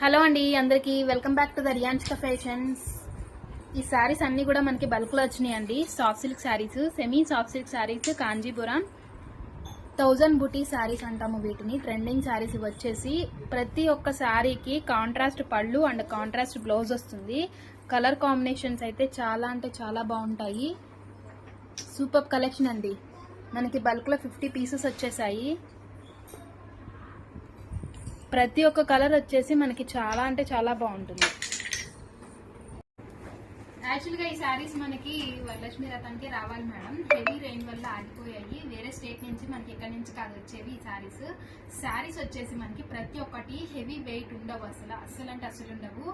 Hello అండి అందరికీ welcome back to the రియాన్స్కా ఫ్యాషన్స్ ఈ శారీస్ అన్నీ కూడా మనకి బల్క్లో వచ్చినాయండి వచ్చినాయి అండి. Soft silk saris semi soft silk saris Kanchipuram. Thousand బుటీ శారీస్ అంటాము వీటిని. ట్రెండింగ్ శారీస్ వచ్చేసి ప్రతి ఒక్క శారీకి కాంట్రాస్ట్ పళ్ళు అండ్ కాంట్రాస్ట్ బ్లౌజ్ వస్తుంది. కలర్ కాంబినేషన్స్ అయితే చాలా అంటే చాలా బాగుంటాయి. సూపర్ కలెక్షన్ అండి. మనకి బల్క్లో ఫిఫ్టీ పీసెస్ వచ్చేసాయి. ప్రతి ఒక్క కలర్ వచ్చేసి మనకి చాలా అంటే చాలా బాగుంటుంది. యాక్చువల్గా ఈ శారీస్ మనకి వరలక్ష్మి రథానికి రావాలి మేడం హెవీ రెయిన్ వల్ల ఆగిపోయాయి. వేరే స్టేట్ నుంచి మనకి ఎక్కడి నుంచి కాదు వచ్చేవి ఈ శారీస్ శారీస్ వచ్చేసి మనకి ప్రతి ఒక్కటి హెవీ వెయిట్ ఉండవు అసలు. అస్సలు అంటే అసలు ఉండవు.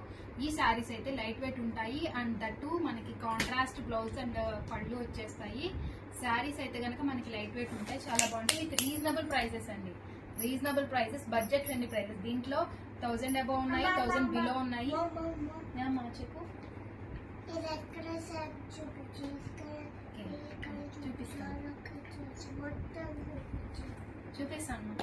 ఈ శారీస్ అయితే లైట్ వెయిట్ ఉంటాయి. అండ్ దట్టు మనకి కాంట్రాస్ట్ బ్లౌజ్ అండ్ పళ్ళు వచ్చేస్తాయి. శారీస్ అయితే కనుక మనకి లైట్ వెయిట్ ఉంటాయి. చాలా బాగుంటాయి. విత్ రీజనబుల్ ప్రైసెస్ అండి. Reasonable prices budget friendly prices. దీంట్లో థౌజండ్ అబౌవ్ ఉన్నాయి థౌజండ్ బిలో ఉన్నాయి. చెప్పు. చూపిస్తాను.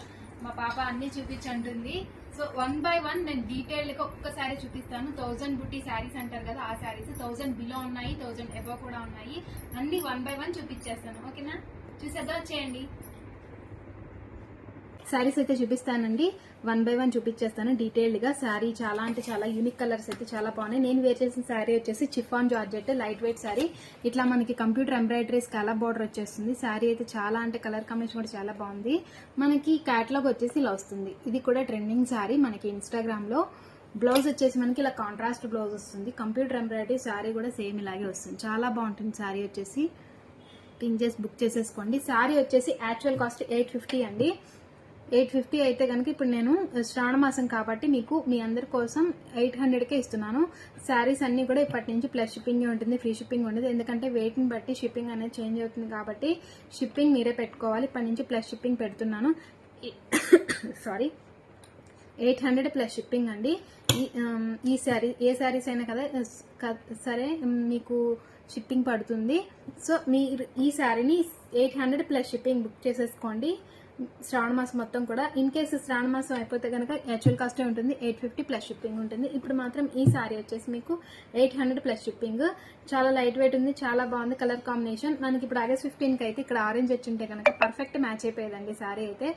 మా పాప అన్ని చూపించంటుంది. సో వన్ బై వన్ నేను డీటెయిల్గా ఒక్కసారి చూపిస్తాను. థౌజండ్ బుట్టి శారీస్ అంటారు కదా ఆ శారీస్. థౌజండ్ బిలో ఉన్నాయి థౌజండ్ ఎబో కూడా ఉన్నాయి. అన్ని వన్ బై వన్ చూపించేస్తాను. ఓకేనా? చూసేద్దా చేయండి. శారీస్ అయితే చూపిస్తానండి. వన్ బై వన్ చూపించేస్తాను డీటెయిల్డ్గా. శారీ చాలా అంటే చాలా యూనిక్ కలర్స్ అయితే చాలా బాగున్నాయి. నేను వేర్ చేసిన శారీ వచ్చేసి chiffon georgette light weight sari. ఇట్లా మనకి కంప్యూటర్ ఎంబ్రాయిడరీస్ కలర్ బార్డర్ వచ్చేస్తుంది. శారీ అయితే చాలా అంటే కలర్ కాంబినేషన్ కూడా చాలా బాగుంది. మనకి క్యాటలాగ్ వచ్చేసి ఇలా వస్తుంది. ఇది కూడా ట్రెండింగ్ శారీ మనకి ఇన్స్టాగ్రామ్లో బ్లౌజ్ వచ్చేసి మనకి ఇలా కాంట్రాస్ట్ బ్లౌజ్ వస్తుంది. కంప్యూటర్ ఎంబ్రాయిడరీ శారీ కూడా సేమ్ ఇలాగే వస్తుంది. చాలా బాగుంటుంది శారీ వచ్చేసి. పింక్ చేసి బుక్ చేసేసుకోండి. శారీ వచ్చేసి యాక్చువల్ కాస్ట్ ఎయిట్ ఫిఫ్టీ అండి. ఎయిట్ ఫిఫ్టీ అయితే కనుక ఇప్పుడు నేను శ్రావణ మాసం కాబట్టి మీకు మీ అందరి కోసం ఎయిట్ హండ్రెడ్కే ఇస్తున్నాను. శారీస్ అన్నీ కూడా ఇప్పటి నుంచి ప్లస్ షిప్పింగ్ ఉంటుంది ఫ్రీ షిప్పింగ్ ఉండదు ఎందుకంటే వెయిట్ని బట్టి షిప్పింగ్ అనేది చేంజ్ అవుతుంది కాబట్టి షిప్పింగ్ మీరే పెట్టుకోవాలి. ఇప్పటి నుంచి ప్లస్ షిప్పింగ్ పెడుతున్నాను. Sorry eight hundred plus shipping అండి. ఈ ఈ శారీ ఏ శారీస్ అయినా కదా సరే మీకు షిప్పింగ్ పడుతుంది. సో మీరు ఈ శారీని eight hundred plus shipping book చేసేసుకోండి. శ్రావణ మాసం మొత్తం కూడా. ఇన్ కేసు శ్రావణ మాసం అయిపోతే కనుక యాక్చువల్ కాస్టే ఉంటుంది. ఎయిట్ ఫిఫ్టీ ప్లస్ షిప్పింగ్ ఉంటుంది. ఇప్పుడు మాత్రం ఈ సారీ వచ్చేసి మీకు ఎయిట్ హండ్రెడ్ ప్లస్ షిప్పింగ్ చాలా లైట్ వెయిట్ ఉంది. చాలా బాగుంది. కలర్ కాంబినేషన్ మనకి ఇప్పుడు ఆగస్ట్ ఫిఫ్టీన్కి అయితే ఇక్కడ ఆరెంజ్ వచ్చింటే కనుక పర్ఫెక్ట్ మ్యాచ్ అయిపోయేదండి సారీ అయితే.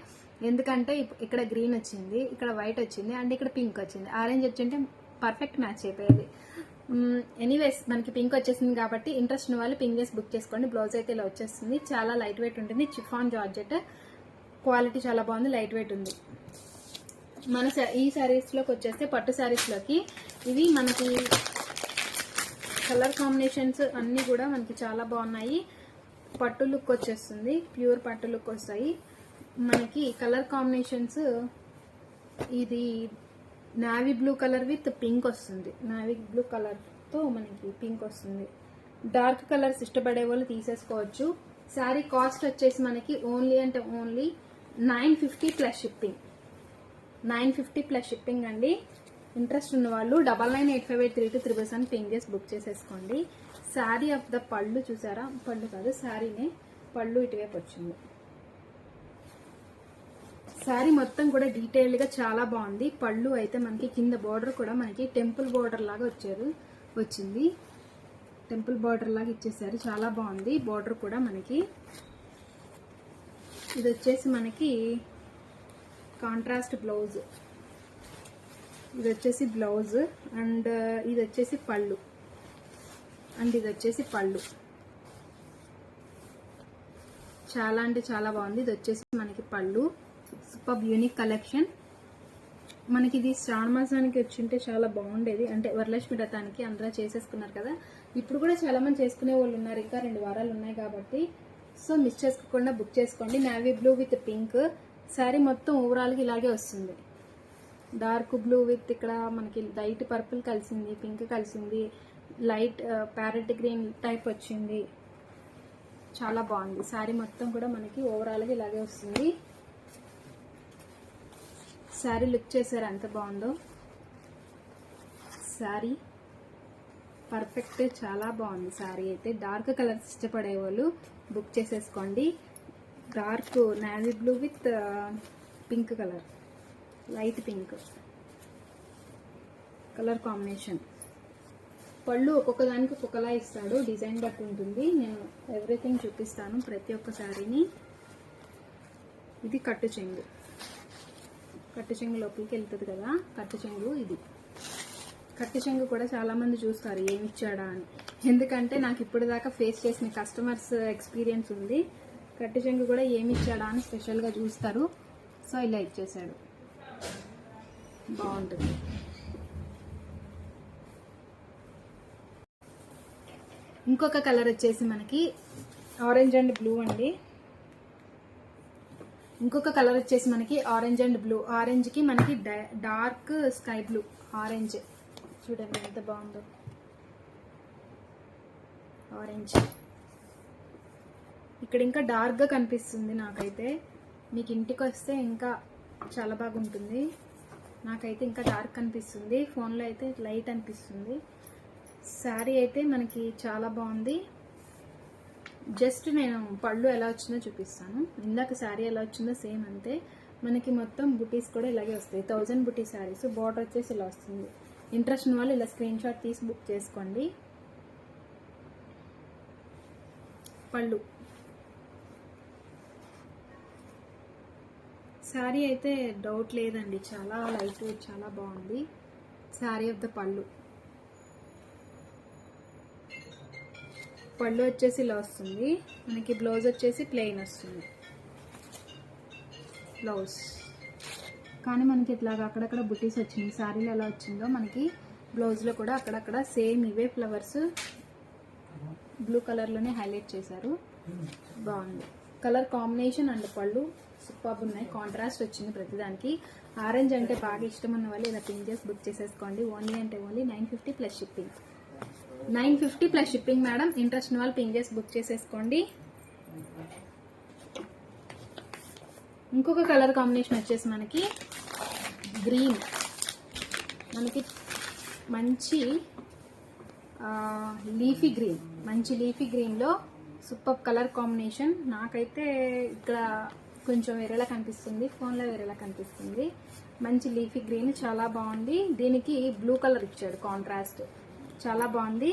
ఎందుకంటే ఇక్కడ గ్రీన్ వచ్చింది. ఇక్కడ వైట్ వచ్చింది. అండ్ ఇక్కడ పింక్ వచ్చింది. ఆరెంజ్ వచ్చింటే పర్ఫెక్ట్ మ్యాచ్ అయిపోయేది. ఎనీవేస్ మనకి పింక్ వచ్చేసింది కాబట్టి ఇంట్రెస్ట్ ఉన్న వాళ్ళు పింక్ చేసి బుక్ చేసుకోండి. బ్లౌజ్ అయితే ఇలా వచ్చేస్తుంది. చాలా లైట్ వెయిట్ ఉంటుంది. Chiffon georgette. క్వాలిటీ చాలా బాగుంది లైట్ వెయిట్ ఉంది. మన ఈ శారీస్లోకి వచ్చేస్తే పట్టు శారీస్లోకి ఇవి మనకి కలర్ కాంబినేషన్స్ అన్నీ కూడా మనకి చాలా బాగున్నాయి. పట్టు లుక్ వచ్చేస్తుంది ప్యూర్ పట్టు లుక్ వస్తాయి. మనకి కలర్ కాంబినేషన్స్ ఇది navy blue colour with pink వస్తుంది. నావీ బ్లూ కలర్తో మనకి పింక్ వస్తుంది. డార్క్ కలర్స్ ఇష్టపడే వాళ్ళు తీసేసుకోవచ్చు. శారీ కాస్ట్ వచ్చేసి మనకి ఓన్లీ అంటే only nine fifty plus shipping. Nine fifty plus shipping అండి. ఇంట్రెస్ట్ ఉన్న వాళ్ళు double nine eight five eight three two triple seven ping చేసి బుక్ చేసేసుకోండి. శారీ ఆఫ్ ద పళ్ళు చూసారా? పళ్ళు కాదు శారీనే పళ్ళు ఇటువైపు వచ్చింది. శారీ మొత్తం కూడా డీటెయిల్డ్గా చాలా బాగుంది. పళ్ళు అయితే మనకి కింద బార్డర్ కూడా మనకి టెంపుల్ బార్డర్ లాగా వచ్చారు వచ్చింది. టెంపుల్ బార్డర్ లాగా ఇచ్చేసారు. చాలా బాగుంది. బార్డర్ కూడా మనకి ఇది వచ్చేసి మనకి కాంట్రాస్ట్ బ్లౌజ్. ఇది వచ్చేసి బ్లౌజ్ అండ్ ఇది వచ్చేసి పళ్ళు. అండ్ ఇది వచ్చేసి పళ్ళు. చాలా అంటే చాలా బాగుంది. ఇది వచ్చేసి మనకి పళ్ళు. సూపర్ యూనిక్ కలెక్షన్ మనకి ఇది శ్రావణ మాసానికి వచ్చింటే చాలా బాగుండేది. అంటే వరలక్ష్మి వ్రతానికి అందరూ చేసేసుకున్నారు కదా. ఇప్పుడు కూడా చాలా మంది చేసుకునే వాళ్ళు ఉన్నారు. ఇంకా రెండు వారాలు ఉన్నాయి కాబట్టి సో మిస్ చేసుకోకుండా బుక్ చేసుకోండి. Navy blue with pink. Sari మొత్తం ఓవరాల్గా ఇలాగే వస్తుంది. డార్క్ బ్లూ విత్ ఇక్కడ మనకి లైట్ పర్పుల్ కలిసింది పింక్ కలిసింది లైట్ ప్యారెట్ గ్రీన్ టైప్ వచ్చింది. చాలా బాగుంది. శారీ మొత్తం కూడా మనకి ఓవరాల్గా ఇలాగే వస్తుంది. శారీ లుక్ చేశారు ఎంత బాగుందో. శారీ పర్ఫెక్ట్ చాలా బాగుంది శారీ అయితే డార్క్ కలర్స్ ఇష్టపడే వాళ్ళు బుక్ చేసేసుకోండి. Dark navy blue with pink colour. Light pink. Colour combination. పళ్ళు ఒక్కొక్క దానికి ఒక్కొక్కలా ఇస్తాడు. డిజైన్ బట్టి ఉంటుంది. నేను ఎవ్రీథింగ్ చూపిస్తాను ప్రతి ఒక్క శారీని ఇది కట్టు చెంగు. కట్టు చెంగు లోపలికి వెళ్తుంది కదా. కట్టు చెంగు ఇది. కట్టి చెంగు కూడా చాలామంది చూస్తారు ఏమి ఇచ్చాడా అని. ఎందుకంటే నాకు ఇప్పుడు దాకా ఫేస్ చేసిన కస్టమర్స్ ఎక్స్పీరియన్స్ ఉంది. కట్టి చెంగు కూడా ఏమి ఇచ్చాడా అని స్పెషల్గా చూస్తారు. సో ఇలా ఇచ్చేసాడు. బాగుంటుంది. ఇంకొక కలర్ వచ్చేసి మనకి ఆరెంజ్ అండ్ బ్లూ అండి. ఇంకొక కలర్ వచ్చేసి మనకి ఆరెంజ్ అండ్ బ్లూ ఆరెంజ్కి మనకి డార్క్ స్కై బ్లూ ఆరెంజ్ చూడండి ఎంత బాగుందో. ఆరెంజ్ ఇక్కడ ఇంకా డార్క్గా కనిపిస్తుంది నాకైతే. మీకు ఇంటికి వస్తే ఇంకా చాలా బాగుంటుంది. నాకైతే ఇంకా డార్క్ అనిపిస్తుంది ఫోన్లో అయితే లైట్ అనిపిస్తుంది. శారీ అయితే మనకి చాలా బాగుంది. జస్ట్ నేను పళ్ళు ఎలా వచ్చిందో చూపిస్తాను. ఇందాక శారీ ఎలా వచ్చిందో సేమ్ అంతే. మనకి మొత్తం బుటీస్ కూడా ఇలాగే వస్తాయి. థౌజండ్ బుటీ శారీస్ బార్డర్ వచ్చేసి ఇలా వస్తుంది. ఇంట్రెస్ట్ ఉన్న వాళ్ళు ఇలా స్క్రీన్ షాట్ తీసి బుక్ చేసుకోండి. పళ్ళు. శారీ అయితే డౌట్ లేదండి. చాలా లైట్ వెయిట్ చాలా బాగుంది. శారీ ఆఫ్ ద పళ్ళు. పళ్ళు వచ్చేసి ఇలా వస్తుంది. మనకి బ్లౌజ్ వచ్చేసి ప్లెయిన్ వస్తుంది. బ్లౌజ్. కానీ మనకి ఇట్లాగ అక్కడక్కడ బుటీస్ వచ్చింది శారీలు ఎలా వచ్చిందో మనకి బ్లౌజ్లో కూడా అక్కడక్కడ సేమ్ ఇవే ఫ్లవర్స్ బ్లూ కలర్లోనే హైలైట్ చేశారు. బాగుంది. కలర్ కాంబినేషన్ అండ్ పళ్ళు సూపర్ ఉన్నాయి. కాంట్రాస్ట్ వచ్చింది ప్రతిదానికి. ఆరెంజ్ అంటే బాగా ఇష్టం ఉన్న వాళ్ళు ఇలా పింక్ చేసి బుక్ చేసేసుకోండి. ఓన్లీ అంటే only nine fifty plus shipping nine fifty plus shipping madam interest ఉన్న వాళ్ళు పింక్ చేసి బుక్ చేసేసుకోండి. ఇంకొక కలర్ కాంబినేషన్ వచ్చేసి మనకి గ్రీన్. మనకి మంచి లీఫీ గ్రీన్. మంచి లీఫీ గ్రీన్లో సూపర్ కలర్ కాంబినేషన్. నాకైతే ఇక్కడ కొంచెం వేరేలా కనిపిస్తుంది. ఫోన్లో వేరేలా కనిపిస్తుంది. మంచి లీఫీ గ్రీన్ చాలా బాగుంది. దీనికి బ్లూ కలర్ ఇచ్చాడు కాంట్రాస్ట్. చాలా బాగుంది.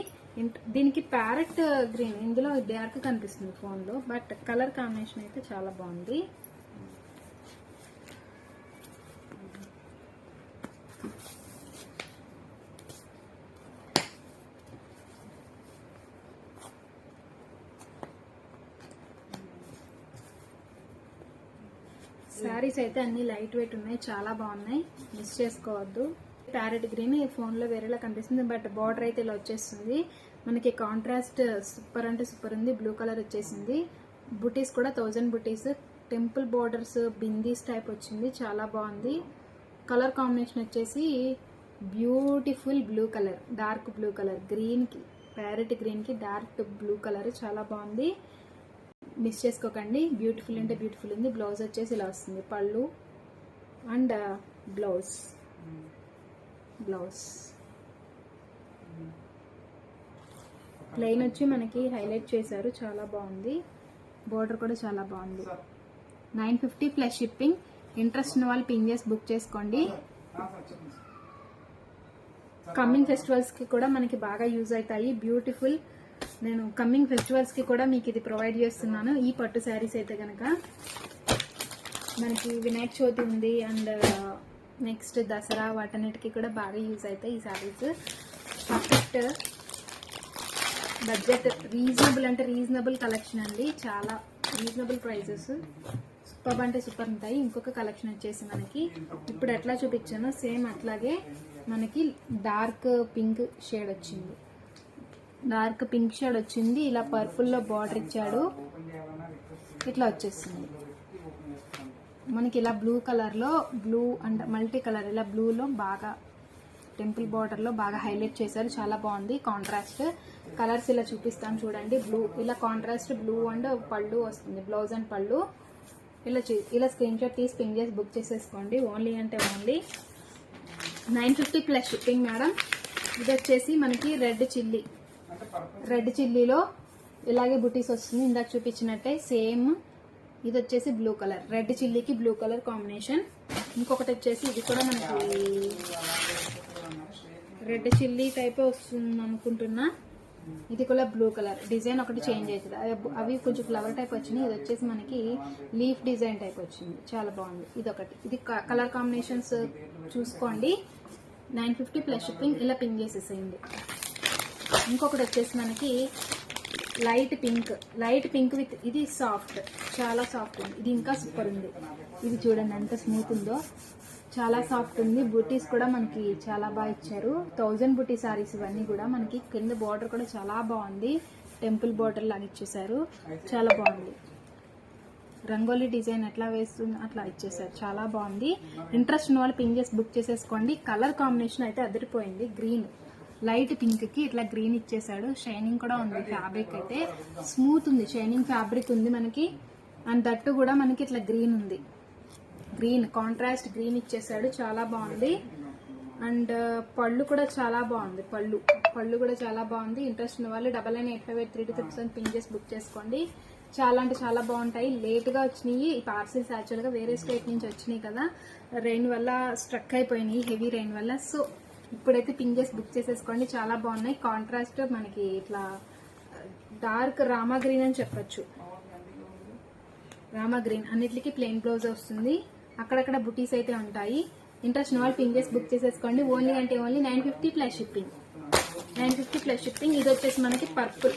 దీనికి ప్యారెట్ గ్రీన్. ఇందులో డార్క్ కనిపిస్తుంది ఫోన్లో. బట్ కలర్ కాంబినేషన్ అయితే చాలా బాగుంది. శారీస్ అయితే అన్ని లైట్ వెయిట్ ఉన్నాయి చాలా బాగున్నాయి. మిస్ చేసుకోవద్దు. ప్యారెట్ గ్రీన్ ఈ ఫోన్లో వేరేలా కనిపిస్తుంది బట్ బార్డర్ అయితే ఇలా వచ్చేస్తుంది. మనకి కాంట్రాస్ట్ సూపర్ అంటే సూపర్ ఉంది బ్లూ కలర్ వచ్చేసింది. బుటీస్ కూడా థౌజండ్ బుటీస్. టెంపుల్ బార్డర్స్ బిందీస్ టైప్ వచ్చింది చాలా బాగుంది. కలర్ కాంబినేషన్ వచ్చేసి beautiful blue colour dark blue colour. గ్రీన్కి ప్యారెట్ గ్రీన్కి డార్క్ బ్లూ కలర్ చాలా బాగుంది. మిస్ చేసుకోకండి. బ్యూటిఫుల్ అంటే బ్యూటిఫుల్ ఉంది. బ్లౌజ్ వచ్చేసి ఇలా వస్తుంది. పళ్ళు అండ్ బ్లౌజ్ బ్లౌజ్ ప్లెయిన్ వచ్చి మనకి హైలైట్ చేశారు. చాలా బాగుంది. బోర్డర్ కూడా చాలా బాగుంది. Nine fifty plus shipping interest ఉన్న వాళ్ళు పింగ్ చేసి బుక్ చేసుకోండి. కమ్మింగ్ ఫెస్టివల్స్కి కూడా మనకి బాగా యూజ్ అవుతాయి. బ్యూటిఫుల్ నేను కమ్మింగ్ ఫెస్టివల్స్కి కూడా మీకు ఇది ప్రొవైడ్ చేస్తున్నాను. ఈ పట్టు శారీస్ అయితే కనుక మనకి వినాయక చవితి ఉంది అండ్ uh, నెక్స్ట్ దసరా వాటన్నిటికి కూడా బాగా యూజ్ అవుతాయి ఈ శారీస్ పర్ఫెక్ట్ బడ్జెట్ రీజనబుల్ అంటే రీజనబుల్ కలెక్షన్ అండి. చాలా రీజనబుల్ ప్రైజెస్ సూపర్ అంటే సూపర్ ఉంటాయి. ఇంకొక కలెక్షన్ వచ్చేసి మనకి ఇప్పుడు ఎట్లా చూపించానో సేమ్ అట్లాగే మనకి డార్క్ పింక్ షేడ్ వచ్చింది. డార్క్ పింక్ షేడ్ వచ్చింది. ఇలా పర్పుల్లో బార్డర్ ఇచ్చాడు. ఇట్లా వచ్చేసింది. మనకి ఇలా బ్లూ కలర్లో బ్లూ అండ్ మల్టీ కలర్ ఇలా బ్లూలో బాగా టెంపుల్ బార్డర్లో బాగా హైలైట్ చేశారు. చాలా బాగుంది. కాంట్రాస్ట్ కలర్స్ ఇలా చూపిస్తాను చూడండి. బ్లూ ఇలా కాంట్రాస్ట్ బ్లూ అండ్ పళ్ళు వస్తుంది. బ్లౌజ్ అండ్ పళ్ళు. ఇలా ఇలా స్క్రీన్ షాట్ తీసి పింక్ చేసి బుక్ చేసేసుకోండి. ఓన్లీ అంటే only nine fifty plus shipping madam ఇది వచ్చేసి మనకి రెడ్ చిల్లీ రెడ్ చిల్లీలో ఇలాగే బుటీస్ వస్తుంది. ఇందాక చూపించినట్టే సేమ్. ఇది వచ్చేసి బ్లూ కలర్. రెడ్ చిల్లీకి బ్లూ కలర్ కాంబినేషన్. ఇంకొకటి వచ్చేసి ఇది కూడా మనకి రెడ్ చిల్లీ టైప్ వస్తుంది అనుకుంటున్నా ఇది కూడా బ్లూ కలర్. డిజైన్ ఒకటి చేంజ్ అవుతుంది. అవి- అవి కొంచెం ఫ్లవర్ టైప్ వచ్చినాయి. ఇది వచ్చేసి మనకి లీఫ్ డిజైన్ టైప్ వచ్చింది. చాలా బాగుంది. ఇది ఒకటి ఇది కలర్ కాంబినేషన్స్ చూసుకోండి. నైన్ ఫిఫ్టీ ప్లస్ షిప్పింగ్ ఇలా పింక్ చేసేసేయండి. ఇంకొకటి వచ్చేసి మనకి light pink. Light pink with ఇది సాఫ్ట్. చాలా సాఫ్ట్ ఉంది. ఇది ఇంకా సూపర్ ఉంది. ఇది చూడండి ఎంత స్మూత్ ఉందో. చాలా సాఫ్ట్ ఉంది. బూటీస్ కూడా మనకి చాలా బాగా ఇచ్చారు. థౌజండ్ బూటీ సారీస్ ఇవన్నీ కూడా మనకి కింద బార్డర్ కూడా చాలా బాగుంది. టెంపుల్ బార్డర్ లాగా ఇచ్చేసారు చాలా బాగుంది. రంగోలీ డిజైన్ ఎట్లా వేస్తుంది అట్లా ఇచ్చేసారు చాలా బాగుంది. ఇంట్రెస్ట్ ఉన్న వాళ్ళు పింక్ చేసి బుక్ చేసేసుకోండి. కలర్ కాంబినేషన్ అయితే అదిరిపోయింది. గ్రీన్ లైట్ పింక్కి ఇట్లా గ్రీన్ ఇచ్చేసాడు. షైనింగ్ కూడా ఉంది ఫ్యాబ్రిక్ అయితే. స్మూత్ ఉంది. షైనింగ్ ఫ్యాబ్రిక్ ఉంది మనకి. అండ్ దట్టు కూడా మనకి ఇట్లా గ్రీన్ ఉంది. గ్రీన్ కాంట్రాస్ట్ గ్రీన్ ఇచ్చేసాడు. చాలా బాగుంది. అండ్ uh, పళ్ళు కూడా చాలా బాగుంది. పళ్ళు. పళ్ళు కూడా చాలా బాగుంది. ఇంట్రెస్ట్ ఉన్న వాళ్ళు double nine eight five eight three two three ping చేసి బుక్ చేసుకోండి. చాలా అంటే చాలా బాగుంటాయి. లేట్గా వచ్చినాయి. ఈ పార్సిల్స్ యాక్చువల్గా వేరే స్టేట్ నుంచి వచ్చినాయి కదా. రెయిన్ వల్ల స్ట్రక్ అయిపోయినాయి. హెవీ రెయిన్ వల్ల. సో ఇప్పుడైతే పింక్ చేసి బుక్ చేసేసుకోండి. చాలా బాగున్నాయి. కాంట్రాస్ట్ మనకి ఇట్లా డార్క్ రామా గ్రీన్ అని చెప్పొచ్చు. రామా గ్రీన్ అన్నిటికీ ప్లెయిన్ బ్లౌజ్ వస్తుంది. అక్కడక్కడ బుటీస్ అయితే ఉంటాయి. ఇంట్రెస్ట్ నాల్ వాళ్ళు పింక్ చేసి బుక్ చేసేసుకోండి. ఓన్లీ అంటే only nine fifty plus shipping nine fifty plus shipping ఇది వచ్చేసి మనకి పర్పుల్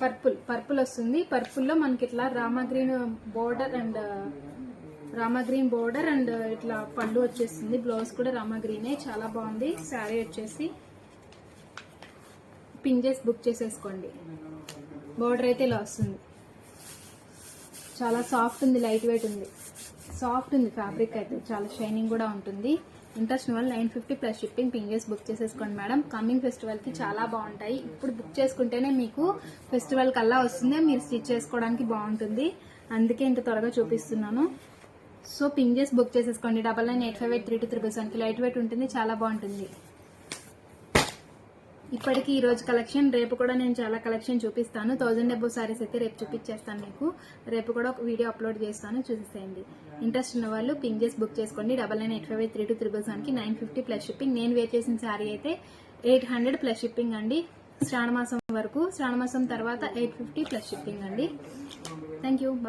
పర్పుల్ పర్పుల్ వస్తుంది. పర్పుల్లో మనకి ఇట్లా Rama green border and Rama green border and ఇట్లా పళ్ళు వచ్చేస్తుంది బ్లౌజ్ కూడా రామా గ్రీనే. చాలా బాగుంది. శారీ వచ్చేసి పిన్ చేసి బుక్ చేసేసుకోండి. బోర్డర్ అయితే ఇలా వస్తుంది. చాలా సాఫ్ట్ ఉంది లైట్ వెయిట్ ఉంది. సాఫ్ట్ ఉంది ఫ్యాబ్రిక్ అయితే. చాలా షైనింగ్ కూడా ఉంటుంది. ఇంట్రెస్ట్ వల్ల nine fifty plus shipping ping చేసి బుక్ చేసేసుకోండి మేడం. కమింగ్ ఫెస్టివల్కి చాలా బాగుంటాయి. ఇప్పుడు బుక్ చేసుకుంటేనే మీకు ఫెస్టివల్ కల్లా వస్తుంది. మీరు స్టిచ్ చేసుకోవడానికి బాగుంటుంది. అందుకే ఇంత త్వరగా చూపిస్తున్నాను. సో పింక్ చేసి బుక్ చేసేసుకోండి. Double nine eight five eight three two three కి లైట్ వెయిట్ ఉంటుంది. చాలా బాగుంటుంది. ఇప్పటికి ఈ రోజు కలెక్షన్ రేపు కూడా నేను చాలా కలెక్షన్ చూపిస్తాను. థౌజండ్ అబౌవ్ సారీస్ అయితే రేపు చూపించేస్తాను మీకు. రేపు కూడా ఒక వీడియో అప్లోడ్ చేస్తాను. చూసేసేయండి. ఇంట్రెస్ట్ ఉన్న వాళ్ళు పింక్ చేసి బుక్ చేసుకోండి. Double nine eight five eight three two triple సెవెన్కి నైన్ ఫిఫ్టీ ప్లస్ షిప్పింగ్ నేను వేర్ చేసిన శారీ అయితే ఎయిట్ హండ్రెడ్ ప్లస్ షిప్పింగ్ అండి. శ్రావణ మాసం వరకు. శ్రావణ మాసం తర్వాత ఎయిట్ ఫిఫ్టీ ప్లస్ షిప్పింగ్ అండి. Thank you